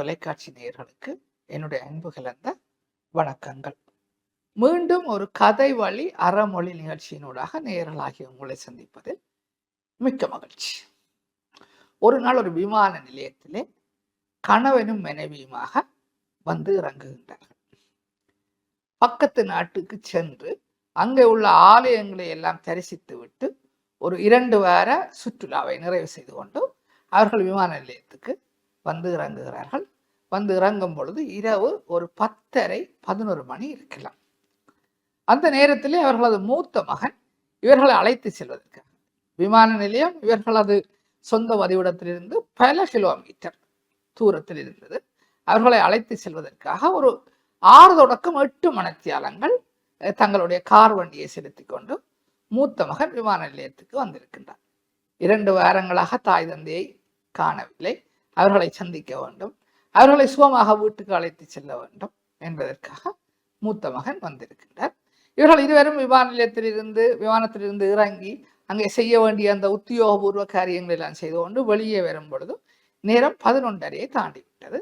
தொலைக்காட்சி நேயர்களுக்கு என்னுடைய அன்பு கலந்த வணக்கங்கள். மீண்டும் ஒரு கதை வழி அறமொழி நிகழ்ச்சியினூடாக நேயர்களாகிய உங்களை சந்திப்பதில் மிக்க மகிழ்ச்சி. ஒரு நாள் ஒரு விமான நிலையத்திலே கணவனும் மனைவியுமாக வந்து இறங்குகின்றார்கள். பக்கத்து நாட்டுக்கு சென்று அங்கே உள்ள ஆலயங்களை எல்லாம் தரிசித்து விட்டு ஒரு இரண்டு வார சுற்றுலாவை நிறைவு செய்து கொண்டு அவர்கள் விமான நிலையத்துக்கு வந்து இறங்குகிறார்கள். வந்து இறங்கும் பொழுது இரவு ஒரு பத்தரை பதினோரு மணி இருக்கலாம். அந்த நேரத்திலே அவர்களது மூத்த மகன் இவர்களை அழைத்து செல்வதற்காக விமான நிலையம் இவர்களது சொந்த வதிவிடத்திலிருந்து பல கிலோமீட்டர் தூரத்தில் இருந்தது. அவர்களை அழைத்து செல்வதற்காக ஒரு ஆறு தொடக்கம் எட்டு மணத்தியாலங்கள் தங்களுடைய கார் வண்டியை செலுத்தி கொண்டு மூத்த மகன் விமான நிலையத்துக்கு வந்திருக்கின்றார். இரண்டு வாரங்களாக தாய் தந்தையை காணவில்லை. அவர்களை சந்திக்க வேண்டும். அவர்களை சுகமாக வீட்டுக்கு அழைத்து செல்ல வேண்டும் என்பதற்காக மூத்த மகன் வந்திருக்கின்றார். இவர்கள் இருவரும் விமான நிலையத்திலிருந்து விமானத்திலிருந்து இறங்கி அங்கே செய்ய வேண்டிய அந்த உத்தியோகபூர்வ காரியங்களை எல்லாம் செய்து கொண்டு வெளியே வரும் பொழுது நேரம் பதினொன்றரையை தாண்டி விட்டது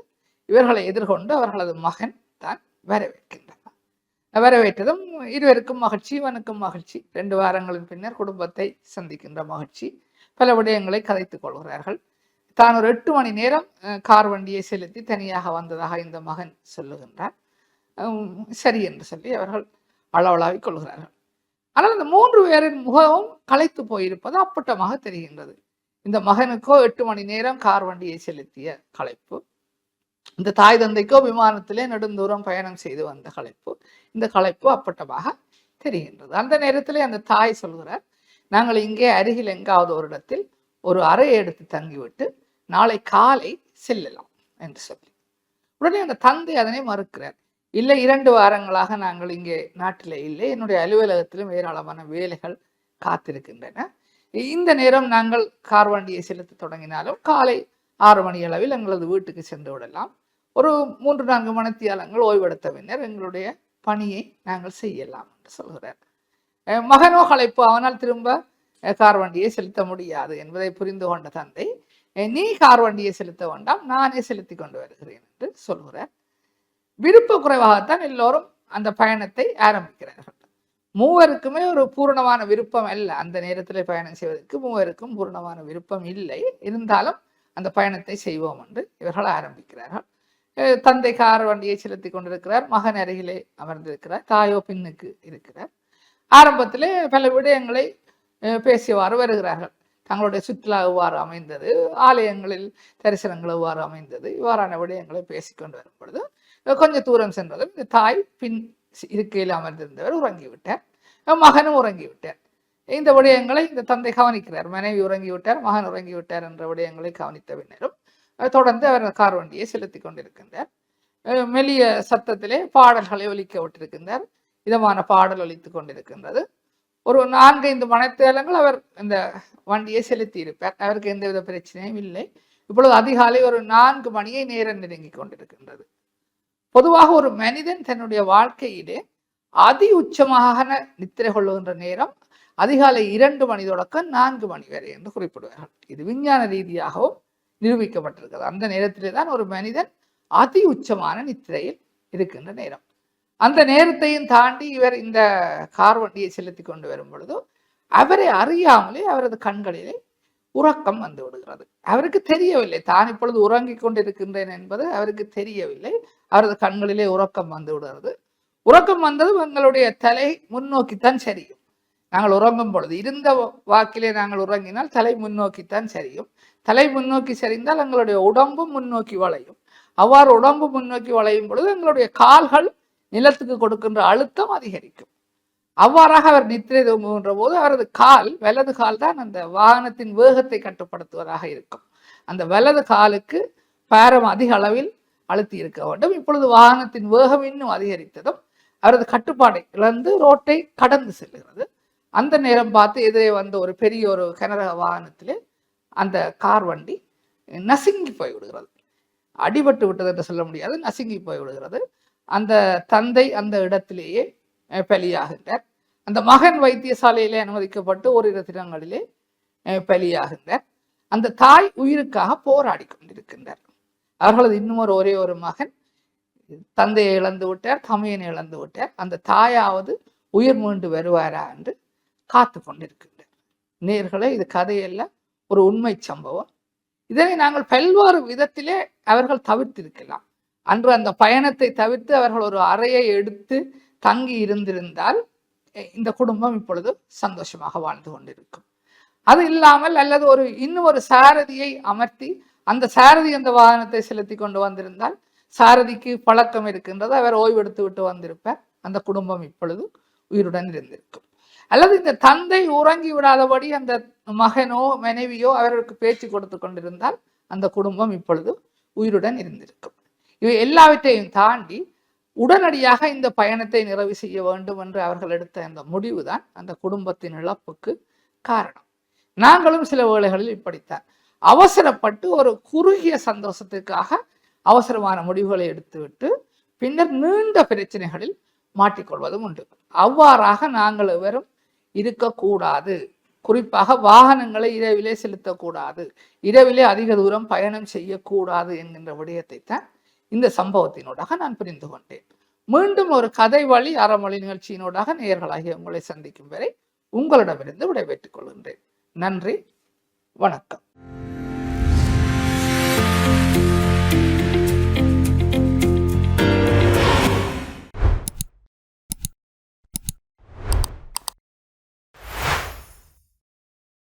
இவர்களை எதிர்கொண்டு அவர்களது மகன் தான் வரவேற்கின்றார். வரவேற்றதும் இருவருக்கும் மகிழ்ச்சி இவனுக்கும் மகிழ்ச்சி. ரெண்டு வாரங்களின் பின்னர் குடும்பத்தை சந்திக்கின்ற மகிழ்ச்சி. பல விடயங்களை கதைத்துக் கொள்கிறார்கள். தான் ஒரு எட்டு மணி நேரம் கார் வண்டியை செலுத்தி தனியாக வந்ததாக இந்த மகன் சொல்லுகின்றார். சரி என்று சொல்லி அவர்கள் அளவளாவிக் கொள்கிறார்கள். ஆனால் இந்த மூன்று பேரின் முகமும் களைத்து போயிருப்பது அப்பட்டமாக தெரிகின்றது. இந்த மகனுக்கோ எட்டு மணி நேரம் கார் வண்டியை செலுத்திய களைப்பு இந்த தாய் தந்தைக்கோ விமானத்திலே நெடுந்தூரம் பயணம் செய்து வந்த களைப்பு இந்த களைப்பு அப்பட்டமாக தெரிகின்றது. அந்த நேரத்திலே அந்த தாய் சொல்கிறார் நாங்கள் இங்கே அருகில் எங்காவது ஒரு இடத்தில் ஒரு அறையை எடுத்து தங்கிவிட்டு நாளை காலை செல்லலாம் என்று சொல்லி. உடனே அந்த தந்தை அதனை மறுக்கிறார். இல்லை இரண்டு வாரங்களாக நாங்கள் இங்கே நாட்டிலே இல்லை. என்னுடைய அலுவலகத்திலும் ஏராளமான வேலைகள் காத்திருக்கின்றன. இந்த நேரம் நாங்கள் கார் வண்டியை செலுத்த தொடங்கினாலும் காலை ஆறு மணி அளவில் எங்களது வீட்டுக்கு சென்று விடலாம். ஒரு மூன்று நான்கு மணித்தியாலங்கள் ஓய்வெடுத்த பின்னர் எங்களுடைய பணியை நாங்கள் செய்யலாம் என்று சொல்கிறார். மகனோ களைப்பு அவனால் திரும்ப கார் வண்டியை செலுத்த முடியாது என்பதை புரிந்து கொண்ட தந்தை நீ கார் வண்டியை செலுத்த வேண்டாம் நானே செலுத்தி கொண்டு வருகிறேன் என்று சொல்கிறார். விருப்ப குறைவாகத்தான் எல்லோரும் அந்த பயணத்தை ஆரம்பிக்கிறார்கள். மூவருக்குமே ஒரு பூரணமான விருப்பம் அல்ல. அந்த நேரத்தில் பயணம் செய்வதற்கு மூவருக்கும் பூரணமான விருப்பம் இல்லை. இருந்தாலும் அந்த பயணத்தை செய்வோம் என்று இவர்கள் ஆரம்பிக்கிறார்கள். தந்தை கார் வண்டியை செலுத்தி கொண்டிருக்கிறார். மகன் அருகிலே அமர்ந்திருக்கிறார். தாயோ பின்னுக்கு இருக்கிறார். ஆரம்பத்திலே பல விடயங்களை பேசியவாறு வருகிறார்கள். தங்களுடைய சுற்றுலா எவ்வாறு அமைந்தது? ஆலயங்களில் தரிசனங்கள் எவ்வாறு அமைந்தது? இவ்வாறான விடயங்களை பேசிக்கொண்டு வரும் பொழுது கொஞ்சம் கொஞ்ச தூரம் சென்றதும் இந்த தாய் பின் இருக்கையில் அமர்ந்திருந்தவர் உறங்கிவிட்டார். மகனும் உறங்கிவிட்டார். இந்த விடயங்களை இந்த தந்தை கவனிக்கிறார். மனைவி உறங்கிவிட்டார் மகன் உறங்கிவிட்டார் என்ற விடயங்களை கவனித்த பின்னரும் தொடர்ந்து அவர் கார் வண்டியை செலுத்தி கொண்டிருக்கின்றார். மெலிய மெல்லிய சத்தத்திலே பாடல்களை ஒலிக்க விட்டிருக்கின்றார். இதமான பாடல் ஒலித்து கொண்டிருக்கின்றது. ஒரு நான்கைந்து மனத்தேலங்கள் அவர் இந்த வண்டியை செலுத்தி இருப்பார் அவருக்கு எந்தவித பிரச்சனையும் இல்லை. இப்பொழுது அதிகாலை ஒரு நான்கு மணியை நேரம் நெருங்கி கொண்டிருக்கின்றது. பொதுவாக ஒரு மனிதன் தன்னுடைய வாழ்க்கையிலே அதி உச்சமாக நித்திரை கொள்ளுகின்ற நேரம் அதிகாலை இரண்டு மணி தொடக்கம் நான்கு மணி வரை என்று குறிப்பிடுவார்கள். இது விஞ்ஞான ரீதியாகவும் நிரூபிக்கப்பட்டிருக்கிறது. அந்த நேரத்திலே தான் ஒரு மனிதன் அதி உச்சமான நித்திரையில் இருக்கின்ற நேரம். அந்த நேரத்தையும் தாண்டி இவர் இந்த கார் வண்டியை செலுத்தி கொண்டு வரும் பொழுது அவரை அறியாமலே அவரது கண்களிலே உறக்கம் வந்து விடுகிறது. அவருக்கு தெரியவில்லை. தான் இப்பொழுது உறங்கிக் கொண்டிருக்கின்றேன் என்பது அவருக்கு தெரியவில்லை. அவரது கண்களிலே உறக்கம் வந்து விடுகிறது. உறக்கம் வந்தது எங்களுடைய தலை முன்னோக்கித்தான் சரியும். நாங்கள் உறங்கும் பொழுது இருந்த வாக்கிலே நாங்கள் உறங்கினால் தலை முன்னோக்கித்தான் சரியும். தலை முன்னோக்கி சரிந்தால் எங்களுடைய உடம்பும் முன்னோக்கி வளையும். அவ்வாறு உடம்பு முன்னோக்கி வளையும் பொழுது எங்களுடைய கால்கள் நிலத்துக்கு கொடுக்கின்ற அழுத்தம் அதிகரிக்கும். அவ்வாறாக அவர் நித்திரை தூங்குகின்ற போது அவரது கால் வலது கால் தான் அந்த வாகனத்தின் வேகத்தை கட்டுப்படுத்துவதாக இருக்கும். அந்த வலது காலுக்கு பாரம் அதிக அளவில் அழுத்தி இருக்க வேண்டும். இப்பொழுது வாகனத்தின் வேகம் இன்னும் அதிகரித்ததும் அவரது கட்டுப்பாடை இழந்து ரோட்டை கடந்து செல்கிறது. அந்த நேரம் பார்த்து எதிரே வந்த ஒரு பெரிய ஒரு கனரக வாகனத்திலே அந்த கார் வண்டி நசுங்கி போய் விடுகிறது அடிபட்டு விட்டது என்று சொல்ல முடியாது நசுங்கி போய் விடுகிறது அந்த தந்தை அந்த இடத்திலேயே அஹ், பலியாகின்றார். அந்த மகன் வைத்தியசாலையிலே அனுமதிக்கப்பட்டு ஓரிரு தினங்களிலே அஹ், பலியாகின்றார். அந்த தாய் உயிருக்காக போராடி கொண்டிருக்கின்றார். அவர்களது இன்னும் ஒரு ஒரே ஒரு மகன் தந்தையை இழந்து விட்டார் தமையனை இழந்து விட்டார். அந்த தாயாவது உயிர் மீண்டு வருவாரா என்று காத்து கொண்டிருக்கின்றார். நேர்களே இது கதையெல்லாம் ஒரு உண்மை சம்பவம். இதனை நாங்கள் பல்வேறு விதத்திலே அவர்கள் தவிர்த்திருக்கலாம். அன்று அந்த பயணத்தை தவிர்த்து அவர்கள் ஒரு அறையை எடுத்து தங்கி இருந்திருந்தால் இந்த குடும்பம் இப்பொழுது சந்தோஷமாக வாழ்ந்து கொண்டிருக்கும். அது இல்லாமல் அல்லது ஒரு இன்னும் ஒரு சாரதியை அமர்த்தி அந்த சாரதி அந்த வாகனத்தை செலுத்தி கொண்டு வந்திருந்தால் சாரதிக்கு பழக்கம் இருக்கின்றது அவர் ஓய்வெடுத்து விட்டு வந்திருப்பார். அந்த குடும்பம் இப்பொழுது உயிருடன் இருந்திருக்கும். அல்லது இந்த தந்தை உறங்கி விடாதபடி அந்த மகனோ மனைவியோ அவர்களுக்கு பேச்சு கொடுத்து கொண்டிருந்தால் அந்த குடும்பம் இப்பொழுது உயிருடன் இருந்திருக்கும். இவை எல்லாவற்றையும் தாண்டி உடனடியாக இந்த பயணத்தை நிறைவு செய்ய வேண்டும் என்று அவர்கள் எடுத்த அந்த முடிவு தான் அந்த குடும்பத்தின் இழப்புக்கு காரணம். நாங்களும் சில வேளைகளில் இப்படித்தான். அவசரப்பட்டு ஒரு குறுகிய சந்தோஷத்துக்காக அவசரமான முடிவுகளை எடுத்துவிட்டு பின்னர் நீண்ட பிரச்சனைகளில் மாட்டிக்கொள்வதும் உண்டு. அவ்வாறாக நாங்கள் எவரும் இருக்கக்கூடாது. குறிப்பாக வாகனங்களை இரவிலே செலுத்தக்கூடாது. இரவிலே அதிக தூரம் பயணம் செய்யக்கூடாது என்கின்ற விடயத்தை தான் இந்த சம்பவத்தினூடாக நான் புரிந்து கொண்டேன். மீண்டும் ஒரு கதை வழி அறமொழி நிகழ்ச்சியினூடாக நேயர்களாகிய உங்களை சந்திக்கும் வரை உங்களிடமிருந்து விடைபெற்றுக் கொள்கின்றேன். நன்றி வணக்கம்.